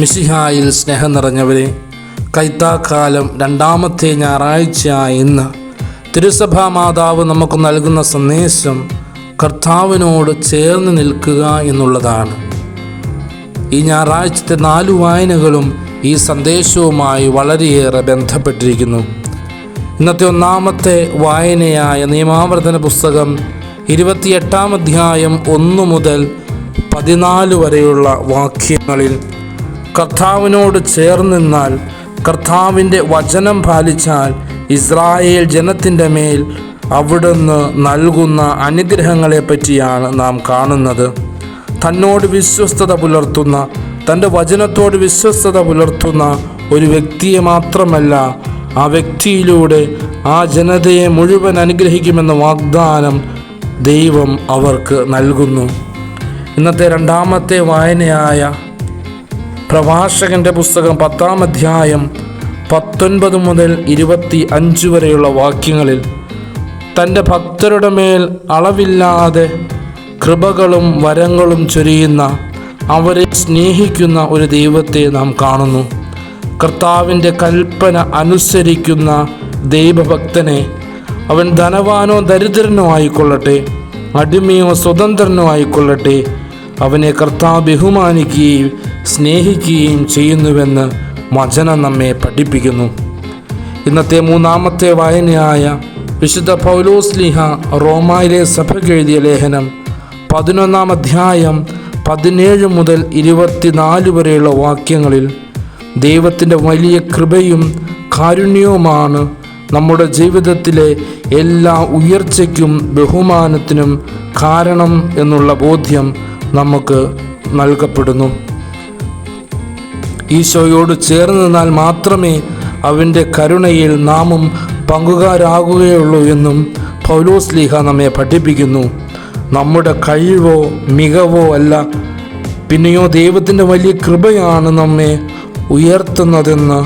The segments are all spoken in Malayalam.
മിശിഹായിൽ സ്നേഹം നിറഞ്ഞവരെ കൈത്താക്കാലം രണ്ടാമത്തെ ഞായറാഴ്ച ഇന്ന് തിരുസഭാ മാതാവ് നമുക്ക് നൽകുന്ന സന്ദേശം കർത്താവിനോട് ചേർന്ന് നിൽക്കുക എന്നുള്ളതാണ്. ഈ ഞായറാഴ്ചത്തെ നാലു വായനകളും ഈ സന്ദേശവുമായി വളരെയേറെ ബന്ധപ്പെട്ടിരിക്കുന്നു. ഇന്നത്തെ ഒന്നാമത്തെ വായനയായ നിയമാവർത്തന പുസ്തകം ഇരുപത്തിയെട്ടാം അധ്യായം ഒന്ന് മുതൽ പതിനാല് വരെയുള്ള വാക്യങ്ങളിൽ കർത്താവിനോട് ചേർന്നിന്നാൽ കർത്താവിന്റെ വചനം പാലിച്ചാൽ ഇസ്രായേൽ ജനത്തിന്റെ മേൽ അവിടുന്ന് നൽകുന്ന അനുഗ്രഹങ്ങളെ പറ്റിയാണ് നാം കാണുന്നത്. തന്നോട് വിശ്വസ്തത പുലർത്തുന്ന തന്റെ വചനത്തോട് വിശ്വസ്തത പുലർത്തുന്ന ഒരു വ്യക്തിയെ മാത്രമല്ല ആ വ്യക്തിയിലൂടെ ആ ജനതയെ മുഴുവൻ അനുഗ്രഹിക്കുമെന്ന വാഗ്ദാനം ദൈവം അവർക്ക് നൽകുന്നു. ഇന്നത്തെ രണ്ടാമത്തെ വായനയായ പ്രഭാഷകന്റെ പുസ്തകം പത്താം അധ്യായം പത്തൊൻപത് മുതൽ ഇരുപത്തി അഞ്ച് വരെയുള്ള വാക്യങ്ങളിൽ തന്റെ ഭക്തരുടെ മേൽ അളവില്ലാതെ കൃപകളും വരങ്ങളും ചൊരിയുന്ന അവരെ സ്നേഹിക്കുന്ന ഒരു ദൈവത്തെ നാം കാണുന്നു. കർത്താവിന്റെ കൽപ്പന അനുസരിക്കുന്ന ദൈവഭക്തനെ അവൻ ധനവാനോ ദരിദ്രനോ ആയിക്കൊള്ളട്ടെ അടിമയോ സ്വതന്ത്രനോ ആയിക്കൊള്ളട്ടെ അവനെ കർത്താവ് ബഹുമാനിക്കുകയും സ്നേഹിക്കുകയും ചെയ്യുന്നുവെന്ന് വചനം നമ്മെ പഠിപ്പിക്കുന്നു. ഇന്നത്തെ മൂന്നാമത്തെ വായനയായ വിശുദ്ധ പൗലോസ്ലിഹ റോമായിലെ സഭയ്ക്ക് എഴുതിയ ലേഖനം പതിനൊന്നാം അധ്യായം പതിനേഴ് മുതൽ ഇരുപത്തിനാല് വരെയുള്ള വാക്യങ്ങളിൽ ദൈവത്തിന്റെ വലിയ കൃപയും കാരുണ്യവുമാണ് നമ്മുടെ ജീവിതത്തിലെ എല്ലാ ഉയർച്ചയ്ക്കും ബഹുമാനത്തിനും കാരണം എന്നുള്ള ബോധ്യം നമുക്ക് നൽകപ്പെടുന്നു. ഈശോയോട് ചേർന്ന് നിന്നാൽ മാത്രമേ അവന്റെ കരുണയിൽ നാമും പങ്കുകാരാകുകയുള്ളൂ എന്നും പൗലോസ് ലീഹ നമ്മെ പഠിപ്പിക്കുന്നു. നമ്മുടെ കഴിവോ മികവോ അല്ല. പിന്നെയോ ദൈവത്തിന്റെ വലിയ കൃപയാണ് നമ്മെ ഉയർത്തുന്നതെന്ന്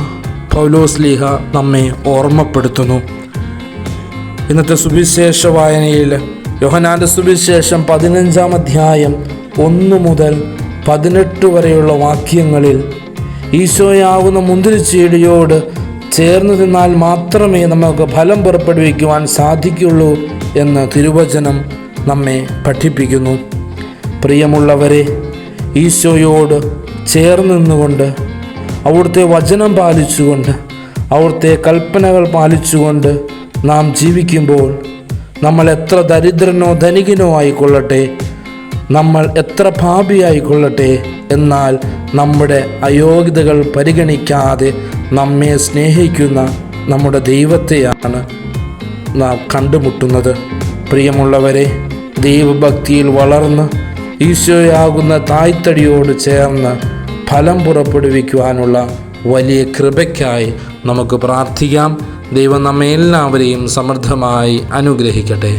പൗലോസ് ലീഹ നമ്മെ ഓർമ്മപ്പെടുത്തുന്നു. ഇന്നത്തെ സുവിശേഷ വായനയിൽ യോഹനാന്റെ സുവിശേഷം പതിനഞ്ചാം അധ്യായം ഒന്ന് മുതൽ പതിനെട്ട് വരെയുള്ള വാക്യങ്ങളിൽ ഈശോയാകുന്ന മുന്തിരിച്ചീടിയോട് ചേർന്ന് നിന്നാൽ മാത്രമേ നമുക്ക് ഫലം പുറപ്പെടുവിക്കുവാൻ സാധിക്കുള്ളൂ എന്ന് തിരുവചനം നമ്മെ പഠിപ്പിക്കുന്നു. പ്രിയമുള്ളവരെ ഈശോയോട് ചേർന്ന് നിന്നുകൊണ്ട് അവിടുത്തെ വചനം പാലിച്ചുകൊണ്ട് അവിടുത്തെ കൽപ്പനകൾ പാലിച്ചുകൊണ്ട് നാം ജീവിക്കുമ്പോൾ നമ്മൾ എത്ര ദരിദ്രനോ ധനികനോ ആയിക്കൊള്ളട്ടെ നമ്മൾ എത്ര പാപിയായിക്കൊള്ളട്ടെ എന്നാൽ നമ്മുടെ അയോഗ്യതകൾ പരിഗണിക്കാതെ നമ്മെ സ്നേഹിക്കുന്ന നമ്മുടെ ദൈവത്തെയാണ് നാം കണ്ടുമുട്ടുന്നത്. പ്രിയമുള്ളവരെ ദൈവഭക്തിയിൽ വളർന്ന് ഈശോയാകുന്ന തായ്തടിയോട് ചേർന്ന് ഫലം പുറപ്പെടുവിക്കുവാനുള്ള വലിയ കൃപയ്ക്കായി നമുക്ക് പ്രാർത്ഥിക്കാം. ദൈവം നമ്മെ എല്ലാവരെയും സമൃദ്ധമായി അനുഗ്രഹിക്കട്ടെ.